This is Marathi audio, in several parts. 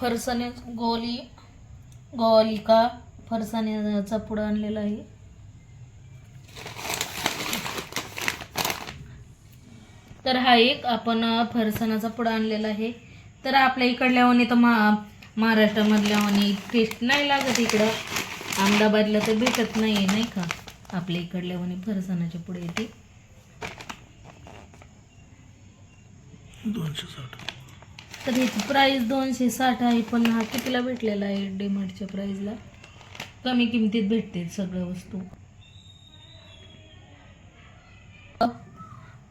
फरसाने गोली गोलिका फरसाण्याचा पुढं आणलेला आहे. तर हा एक आपण फरसाणाचा पुडा आणलेला आहे. तर आपल्या इकडल्या वणी तर मा महाराष्ट्रामधल्या वणी टेस्ट नाही लागत इकडं. अहमदाबादला तर भेटत नाही नाही का? आपल्या इकडल्या वणी फरसाणाचे पुढे येते. दोनशे साठ. तर ह्याची प्राईस दोनशे साठ आहे पण हा कितीला भेटलेला आहे डीमार्टच्या प्राईजला कमी किमतीत भेटते सगळ्या वस्तू.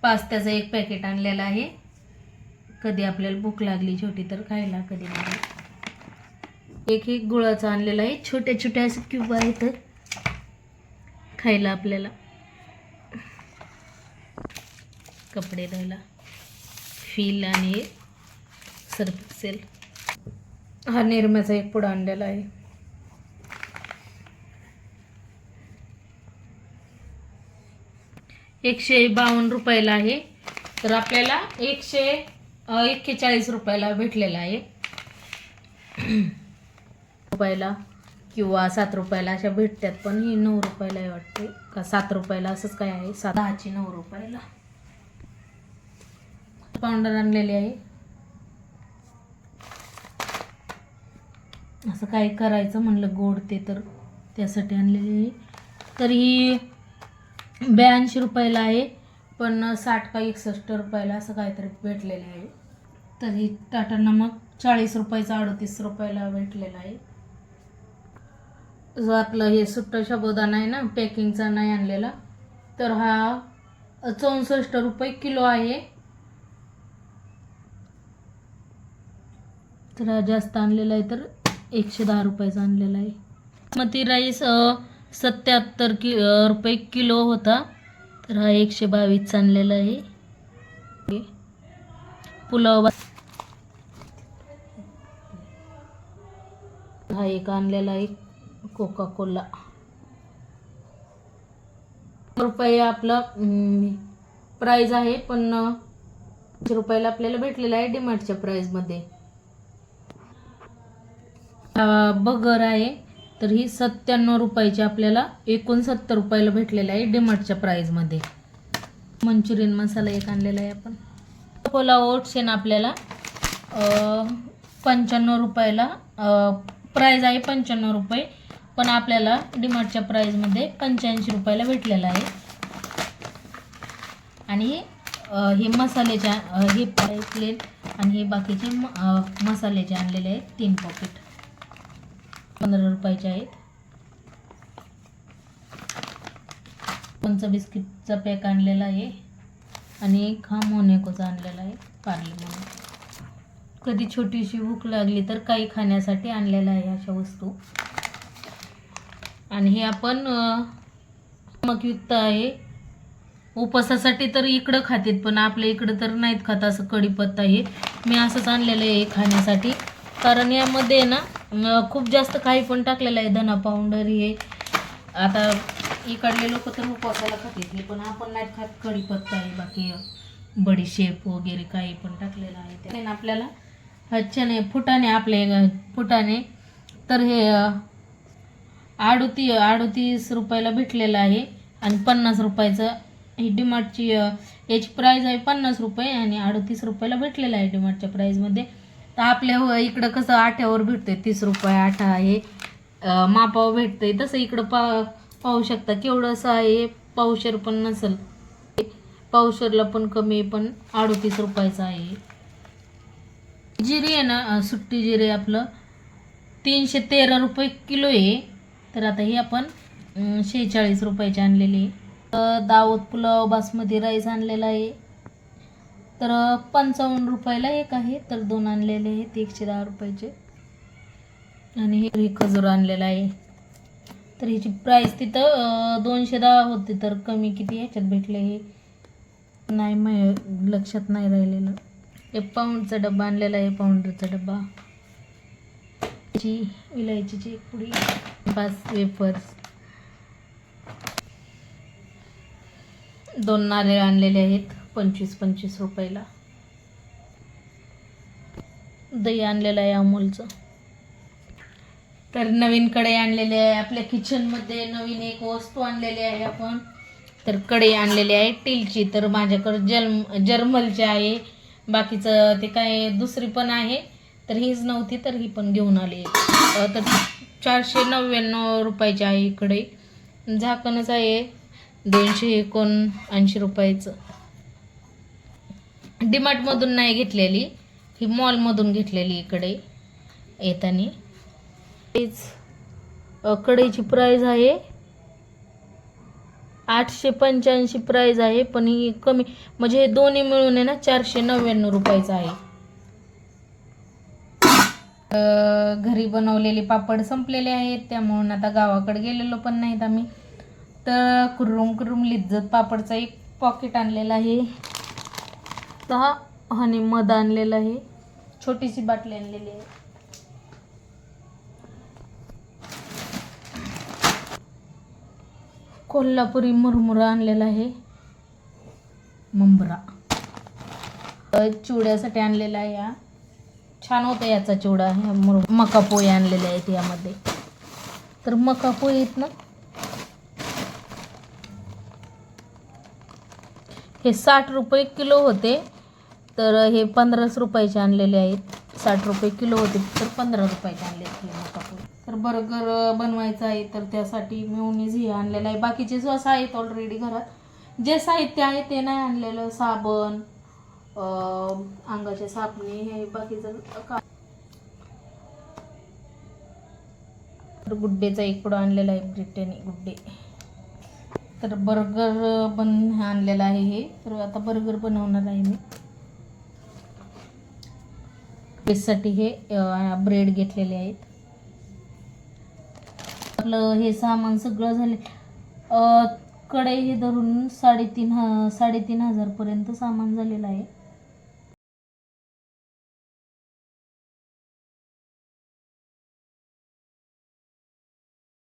पास्त्याचं एक पॅकेट आणलेलं आहे. कधी आपल्याला भूक लागली छोटी तर खायला कधी नाही. एक एक गुळाचं आणलेलं आहे. छोट्या छोट्या असे क्यूब आहेत. खायला आपल्याला. कपडे धुवायला फील आणि सर्फ एक्सेल हा निरम्याचा एक पुडा आणलेला आहे. एकशे बावन्न रुपयाला आहे. तर आपल्याला एकशे एक्केचाळीस रुपयाला भेटलेला आहे. रुपयाला किंवा सात रुपयाला अशा भेटतात पण ही नऊ रुपयाला आहे वाटते. का सात रुपयाला असंच काय आहे? सात दहाची नऊ रुपयाला. पावडर आणलेली आहे. असं काय करायचं म्हणलं गोड ते तर त्यासाठी आणलेली आहे. तर ही ब्याऐंशी रुपयाला आहे पण साठ का एकसष्ट रुपयाला असं काहीतरी भेटलेलं आहे. तर ही टाटा नमक चाळीस रुपयाचा अडतीस रुपयाला भेटलेला आहे. जो आपलं हे सुट्टा साबुदाणा आहे ना पॅकिंगचा नाही आणलेला तर हा चौसष्ट रुपये किलो आहे. तर हा जास्त आणलेला आहे तर एकशे दहा रुपयाचा आणलेला आहे. मग ती राईस सत्याहत्तर कि रुपये किलो होता. तर हा एकशे बावीसचा आणलेला आहे. पुलाव हा एक आणलेला आहे कोका कोला रुपये आपला प्राईज आहे पण रुपयाला आपल्याला भेटलेला आहे डीमार्टच्या प्राईजमध्ये बगर आहे तर ही सत्त्याण्णव रुपयाची आपल्याला एकोणसत्तर रुपयाला भेटलेलं आहे डिमार्टच्या प्राईजमध्ये मंचुरियन मसाला एक आणलेला आहे आपण. पोला ओट्स आपल्याला पंच्याण्णव रुपयाला प्राईज आहे पंच्याण्णव रुपये पण आपल्याला डिमार्टच्या प्राईजमध्ये पंच्याऐंशी रुपयाला भेटलेला आहे. आणि हे मसाल्याच्या हे प्लेट आणि हे बाकीचे म- मसाल्याचे आणलेले आहेत तीन पॉकेट पंधरा रुपयाचे आहेत. पंच बिस्किटचा पॅक आणलेला आहे आणि एक हा मोनेकोचा आणलेला आहे पार्ले मोने. कधी छोटीशी भूक लागली तर काही खाण्यासाठी आणलेला आहे अशा वस्तू. आणि हे आपण अं, आहे. उपवासासाठी तर इकडं खातात पण आपल्या इकडं तर नाहीत खात असं कढीपत्ता हे. मी असंच आणलेलं आहे खाण्यासाठी. कारण यामध्ये ना खूप जास्त काही पण टाकलेलं आहे धना पावडर हे. आता इकडले लोक तर उपवासाला खातात हे पण आपण नाही खात कढीपत्ता आहे बाकी बडीशेप वगैरे काही पण टाकलेलं आहे. ते आपल्याला हा फुटाने आपले फुटाने. तर हे अं, अडुती अडतीस रुपयाला भेटलेलं आहे आणि पन्नास रुपयाचं. ही डिमार्टची याची प्राईज आहे पन्नास रुपये आणि अडतीस रुपयाला भेटलेलं आहे डिमार्टच्या प्राईजमध्ये तर आपल्या इकडं कसं आठ्यावर भेटतंय तीस रुपये आठा आहे. मापाव मापावर भेटतंय तसं इकडं पा पाहू शकता. केवढं असं आहे पावशेर पण नसेल. पावशेरला पण कमी पण अडतीस रुपयाचं आहे. जिरे आहे ना सुट्टी जिरे आपलं तीनशे तेरा रुपये किलो आहे. तर आता हे आपण शेहेचाळीस रुपयाचे आणलेले आहे. तर दावत पुलाव बासमती राईस आणलेला आहे. तर पंचावन्न रुपयाला एक आहे तर दोन आणलेले आहेत एकशे दहा रुपयाचे. आणि हे खजूर आणलेला आहे. तर ह्याची प्राईस तिथं दोनशे दहा होते तर कमी किती ह्याच्यात भेटले हे? नाही मा लक्षात नाही राहिलेलं. हे पाऊंडचा डब्बा आणलेला आहे पाऊंडरचा डब्बा. इलायचीची एक पुडी पाच वेफर्स दोन नारळ आणलेले आहेत. पंचवीस पंचवीस रुपयाला. दही आणलेलं आहे अमूलचं. तर नवीन कढई आणलेली आहे. आपल्या किचनमध्ये नवीन एक वस्तू आणलेली आहे आपण. तर कढई आणलेली आहे स्टीलची तर माझ्याकडं जर्म जर्मलची आहे. बाकीचं ते काय दुसरी पण आहे. तर हीच नव्हती तर ही पण घेऊन आली. तर चारशे नव्याण्णव रुपयाची आहे इकडे झाकणच आहे. दोनशे एकोणऐंशी रुपयाचं. डिमार्टमधून नाही घेतलेली. ही मॉलमधून घेतलेली इकडे. येताना तेच कढईची प्राईज आहे. आठशे पंच्याऐंशी प्राईज आहे पण ही कमी म्हणजे हे दोन्ही मिळून आहे ना चारशे नव्याण्णव रुपयाचं आहे. घरी बनवलेले पापड संपलेले आहेत त्यामुळं आता गावाकडे गेलेलो पण नाहीत आम्ही. तर कुरुम कुरुम लिज्जत पापडचा एक पॉकेट आणलेला आहे. दहा आणि मध आणलेलं आहे. छोटीशी बाटली आणलेली आहे. कोल्हापुरी मुरमुरा आणलेला आहे. मुंबरा. चिवड्यासाठी आणलेला आहे या छान होतं याचा चिवडा मुर मका पोळी आणलेले आहेत यामध्ये. तर मका पोळी आहेत ना? हे साठ रुपये किलो होते. तर हे पंधराच रुपयाचे आणलेले आहेत. साठ रुपये किलो होते तर पंधरा रुपयाचे आणले आहेत तर बर्गर बनवायचं आहे तर त्यासाठी मिळूनच हे आणलेलं आहे. बाकीचे सॉस आहेत ऑलरेडी घरात जे साहित्य आहे ते नाही आणलेलं. साबण अंगाचे साबणे हे बाकीचं का तर गुड्डेचा एक पुढं आणलेला आहे ब्रिटेनी गुड्डे. तर बर्गर बन आणलेला आहे हे. तर आता बर्गर बनवणार आहे मी. साठी हे ब्रेड घेतलेले आहेत. आपलं हे सामान सगळं झाले. अं, कढई हे धरून साडेतीन ह साडेतीन हजारपर्यंत सामान झालेलं आहे.